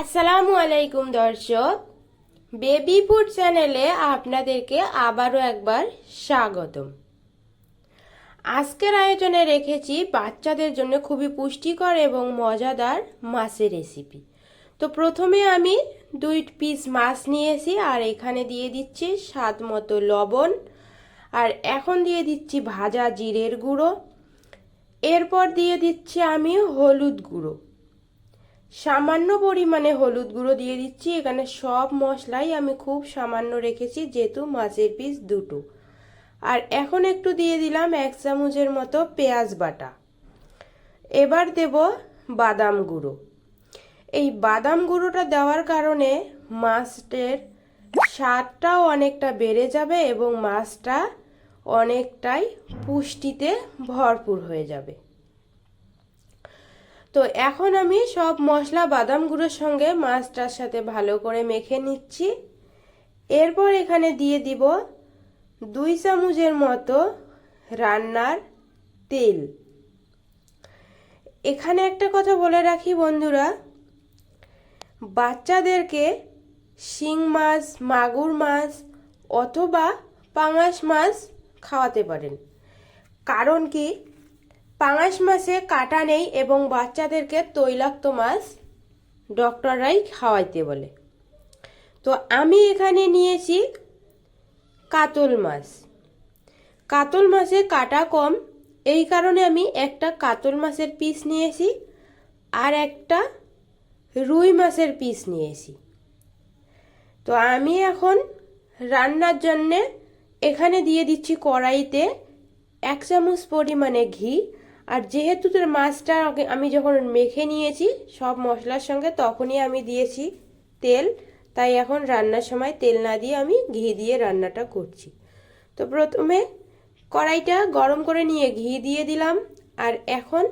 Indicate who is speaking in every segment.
Speaker 1: আসসালামু আলাইকুম দর্শক বেবি ফুড চ্যানেলে আপনাদেরকে আবারও একবার স্বাগতম। আজকের আয়োজনে রেখেছি বাচ্চাদের জন্য খুবই পুষ্টিকর এবং মজাদার মাছের রেসিপি তো প্রথমে আমি দুই পিস মাছ নিয়েছি, আর এখানে দিয়ে দিচ্ছি স্বাদ মতো লবণ, আর এখন দিয়ে দিচ্ছি ভাজা জিরের গুঁড়ো। এরপর দিয়ে দিচ্ছি আমি হলুদ গুঁড়ো। সামান্য পরিমাণে হলুদ গুঁড়ো দিয়ে দিচ্ছি। এখানে সব মশলাই আমি খুব সামান্য রেখেছি, যেহেতু মাছের পিস দুটো। আর এখন একটু দিয়ে দিলাম এক চামচের মতো পেঁয়াজ বাটা। এবার দেব বাদাম গুঁড়ো। এই বাদাম গুঁড়োটা দেওয়ার কারণে মাছটের স্বাদটাও অনেকটা বেড়ে যাবে এবং মাছটা অনেকটাই পুষ্টিতে ভরপুর হয়ে যাবে। তো এখন আমি সব মশলা বাদাম গুঁড়োর সঙ্গে মাছটার সাথে ভালো করে মেখে নিচ্ছি। এরপর এখানে দিয়ে দিব দুই চামচের মতো রান্নার তেল। এখানে একটা কথা বলে রাখি বন্ধুরা, বাচ্চাদেরকে শিং মাছ, মাগুর মাছ অথবা পাঙাশ মাছ খাওয়াতে পারেন। কারণ কি? পাঙাশ মাছে কাটা নেই এবং বাচ্চাদেরকে তৈলাক্ত মাছ ডক্টররাই খাওয়াইতে বলে। তো আমি এখানে নিয়েছি কাতল মাছ। কাতল মাছে কাটা কম, এই কারণে আমি একটা কাতল মাছের পিস নিয়েছি আর একটা রুই মাছের পিস নিয়েছি। তো আমি এখন রান্নার জন্যে এখানে দিয়ে দিচ্ছি কড়াইতে এক চামচ পরিমাণে ঘি আর যেহেতু তোর মাছটা আমি যখন মেখে নিয়েছি, সব মশলার সঙ্গে তখনই আমি দিয়েছি তেল। তাই এখন রান্নার সময় তেল না দিয়ে আমি ঘি দিয়ে রান্নাটা করছি। তো প্রথমে কড়াইটা গরম করে নিয়ে ঘি দিয়ে দিলাম আর এখন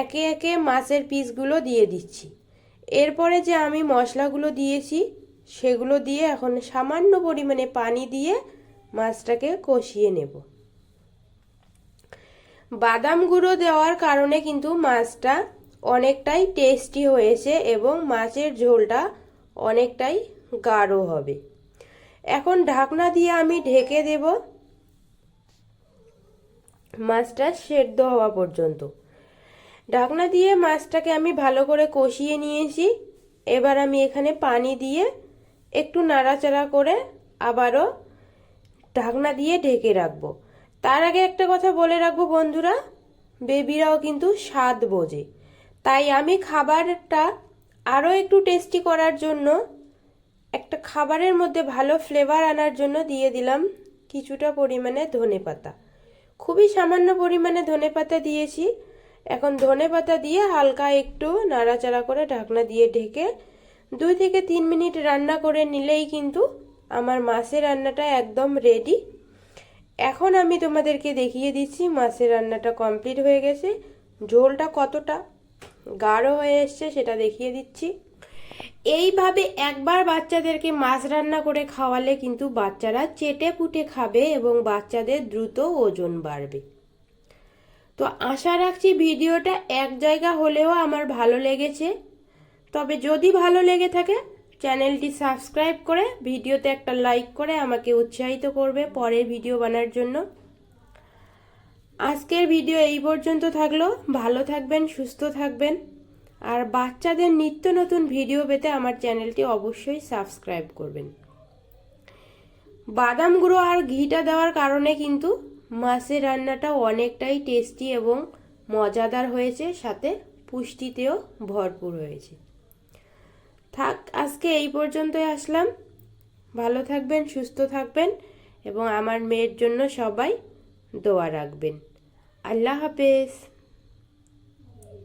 Speaker 1: একে একে মাছের পিসগুলো দিয়ে দিচ্ছি। এরপরে যে আমি মশলাগুলো দিয়েছি, সেগুলো দিয়ে এখন সামান্য পরিমাণে পানি দিয়ে মাছটাকে কষিয়ে নেব। বাদাম গুঁড়ো দেওয়ার কারণে কিন্তু মাছটা অনেকটাই টেস্টি হয়েছে এবং মাছের ঝোলটা অনেকটাই গাঢ় হবে। এখন ঢাকনা দিয়ে আমি ঢেকে দেব মাছটা সেদ্ধ হওয়া পর্যন্ত। ঢাকনা দিয়ে মাছটাকে আমি ভালো করে কষিয়ে নিয়েছি। এবার আমি এখানে পানি দিয়ে একটু নাড়াচাড়া করে আবারও ঢাকনা দিয়ে ঢেকে রাখব। তার আগে একটা কথা বলে রাখব বন্ধুরা, বেবিরাও কিন্তু স্বাদ বোঝে। তাই আমি খাবারটা আরও একটু টেস্টি করার জন্য একটা খাবারের মধ্যে ভালো ফ্লেভার আনার জন্য দিয়ে দিলাম কিছুটা পরিমাণে ধনে পাতা। খুবই সামান্য পরিমাণে ধনে পাতা দিয়েছি। এখন ধনে পাতা দিয়ে হালকা একটু নাড়াচাড়া করে ঢাকনা দিয়ে ঢেকে দুই থেকে তিন মিনিট রান্না করে নিলেই কিন্তু আমার মাছের রান্নাটা একদম রেডি এখন আমি তোমাদেরকে দেখিয়ে দিচ্ছি মাছের রান্নাটা কমপ্লিট হয়ে গেছে। ঝোলটা কতটা গাঢ় হয়ে এসছে সেটা দেখিয়ে দিচ্ছি। এইভাবে একবার বাচ্চাদেরকে মাছ রান্না করে খাওয়ালে কিন্তু বাচ্চারা চেটে পুটে খাবে এবং বাচ্চাদের দ্রুত ওজন বাড়বে। তো আশা রাখছি ভিডিওটা এক জায়গা হলেও আমার ভালো লেগেছে। তবে যদি ভালো লেগে থাকে চ্যানেলটি সাবস্ক্রাইব করে ভিডিওতে একটা লাইক করে আমাকে উৎসাহিত করবে পরের ভিডিও বানার জন্য। আজকের ভিডিও এই পর্যন্ত থাকল। ভালো থাকবেন, সুস্থ থাকবেন। আর বাচ্চাদের নিত্য নতুন ভিডিও পেতে আমার চ্যানেলটি অবশ্যই সাবস্ক্রাইব করবেন। বাদাম গুঁড়ো আর ঘিটা দেওয়ার কারণে কিন্তু মাছের রান্নাটা অনেকটাই টেস্টি এবং মজাদার হয়েছে, সাথে পুষ্টিতেও ভরপুর হয়েছে। থাক, আজকে এই পর্যন্তই আসলাম। ভালো থাকবেন, সুস্থ থাকবেন এবং আমার মেয়ের জন্য সবাই দোয়া রাখবেন। আল্লাহ হাফেজ।